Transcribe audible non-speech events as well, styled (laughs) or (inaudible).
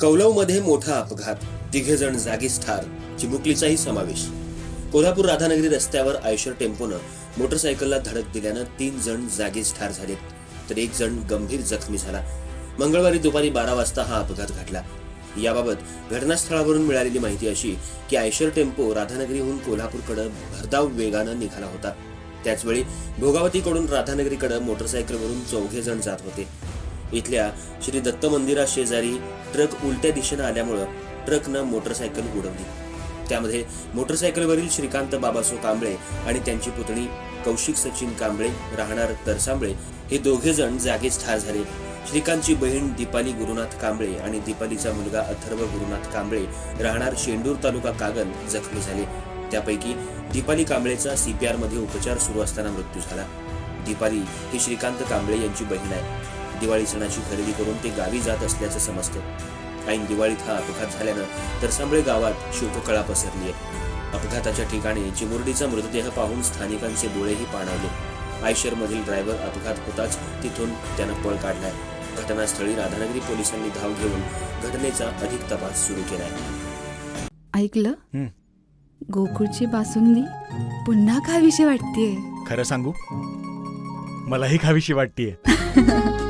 कौलवमध्ये मोठा अपघात. तिघे जण जागीच ठार. चिमुकलीचाही समावेश. कोल्हापूर राधानगरी रस्त्यावर आयशर टेम्पोनं मोटरसायकलला धडक दिल्यानं तीन जण जागीच ठार झालेत. तर एक जण गंभीर जखमी झाला. मंगळवारी दुपारी बारा वाजता हा अपघात घडला. याबाबत घटनास्थळावरून मिळालेली माहिती अशी की आयशर टेम्पो राधानगरीहून कोल्हापूरकडे भरधाव वेगानं निघाला होता. त्याचवेळी भोगावतीकडून राधानगरीकडे मोटरसायकलवरून चौघे जण जात होते. इथल्या श्री दत्त मंदिरा शेजारी ट्रक उलट्या दिशेनं आल्यामुळं ट्रकनं मोटरसायकल उडवली त्यामध्ये मोटरसायकलवरील श्रीकांत बाबासो कांबळे आणि त्यांची पुतणी कौशिक सचिन कांबळे राहणार तरसांबळे हे दोघे जण जागीच ठार झाले. श्रीकांतची बहीण दीपाली गुरुनाथ कांबळे आणि दीपालीचा मुलगा अथर्व गुरुनाथ कांबळे राहणार शेंडूर तालुका कागल जखमी झाले. त्यापैकी दीपाली कांबळेचा सीपीआरमध्ये उपचार सुरू असताना मृत्यू झाला. दीपाली ही श्रीकांत कांबळे यांची बहीण आहे. दिवाळी सणाची खरेदी करून ते गावी जात असल्याचं समजतं. ऐन दिवाळीत हा अपघात झाल्यानं तरसांबळे गावात शोककळा पसरली आहे अपघाताच्या ठिकाणी चिमुरडीचा मृतदेह पाहून स्थानिकांचे डोळेही पाणावले. आयशर मधील ड्रायव्हर अपघात होताच तिथून त्यानं पळ काढलाय. घटनास्थळी राधानगरी पोलिसांनी धाव घेऊन घटनेचा अधिक तपास सुरू केलाय. ऐकलं? हं. गोकुळची बासुंदी? पुन्हा खावीशी वाटतेय. खरं सांगू? मलाही खावीशी वाटतीये. (laughs)